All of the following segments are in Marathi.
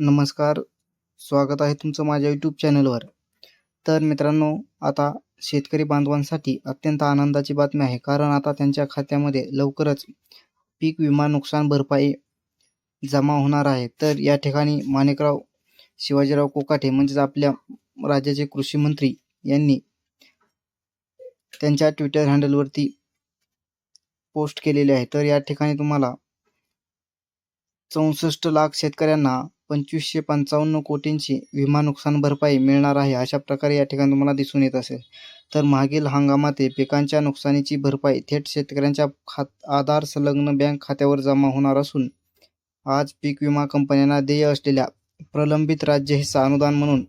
नमस्कार स्वागत आहे तुमचं माझ्या यूट्यूब चॅनलवर तर मित्रांनो आता शेतकरी बांधवांसाठी अत्यंत आनंदाची बातमी आहे. कारण आता त्यांच्या खात्यामध्ये लवकरच पीक विमा नुकसान भरपाई जमा होणार आहे. तर या ठिकाणी माणिकराव शिवाजीराव कोकाटे म्हणजेच आपल्या राज्याचे कृषी मंत्री यांनी त्यांच्या ट्विटर हँडलवरती पोस्ट केलेली आहे. तर या ठिकाणी तुम्हाला चौसष्ट लाख शेतकऱ्यांना पंचवीसशे पंचावन्न कोटींची विमा नुकसान भरपाई मिळणार आहे अशा प्रकारे या ठिकाणी तुम्हाला दिसून येत असेल. तर मागील हंगामातील पिकांच्या नुकसानीची भरपाई थेट शेतकऱ्यांच्या खात आधार संलग्न बँक खात्यावर जमा होणार असून आज पीक विमा कंपन्यांना देय असलेल्या प्रलंबित राज्य हिस्सा अनुदान म्हणून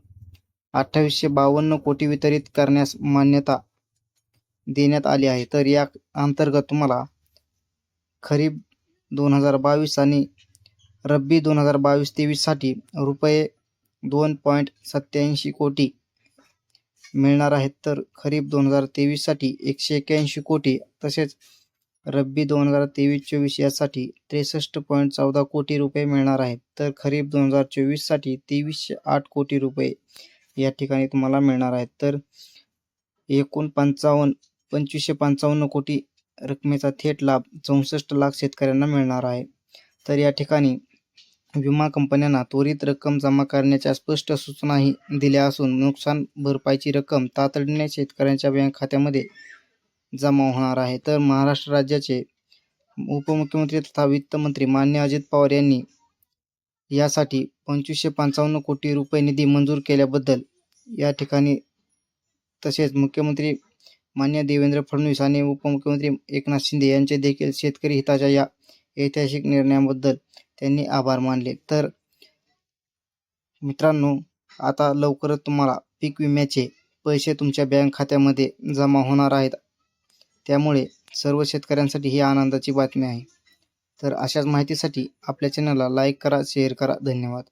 अठ्ठावीसशे बावन्न कोटी वितरित करण्यास मान्यता देण्यात आली आहे. तर या अंतर्गत तुम्हाला खरीप दोन हजार बावीस आणि रब्बी दोन हजार बावीस तेवीससाठी रुपये दोन पॉईंट सत्याऐंशी कोटी मिळणार आहेत. तर खरीप दोन हजार तेवीससाठी एकशे एक्याऐंशी कोटी तसेच रब्बी दोन हजार तेवीस चोवीस यासाठी त्रेसष्ट पॉईंट चौदा कोटी रुपये मिळणार आहेत. तर खरीप दोन हजार चोवीससाठी तेवीसशे आठ कोटी रुपये या ठिकाणी तुम्हाला मिळणार आहेत. तर एकूण पंचावन्न पंचवीसशे पंचावन्न कोटी रकमेचा थेट लाभ चौसष्ट लाख शेतकऱ्यांना मिळणार आहे. तर या ठिकाणी विमा कंपन्यांना त्वरित रक्कम जमा करण्याच्या स्पष्ट सूचनाही दिल्या असून नुकसान भरपाईची रक्कम तातडीने शेतकऱ्यांच्या बँक खात्यामध्ये जमा होणार आहे. तर महाराष्ट्र राज्याचे उपमुख्यमंत्री तथा वित्तमंत्री मान्य अजित पवार यांनी यासाठी पंचवीसशे पंचावन्न कोटी रुपये निधी मंजूर केल्याबद्दल या ठिकाणी तसेच मुख्यमंत्री मान्य देवेंद्र फडणवीस आणि उपमुख्यमंत्री एकनाथ शिंदे यांचे देखील शेतकरी हिताच्या या ऐतिहासिक निर्णयाबद्दल त्यांनी आभार मानले. तर मित्रांनो आता लवकरच तुम्हाला पीक विम्याचे पैसे तुमच्या बँक खात्यामध्ये जमा होणार आहेत. त्यामुळे सर्व शेतकऱ्यांसाठी ही आनंदाची बातमी आहे. तर अशाच माहितीसाठी आपल्या चॅनलला लाईक करा शेअर करा. धन्यवाद.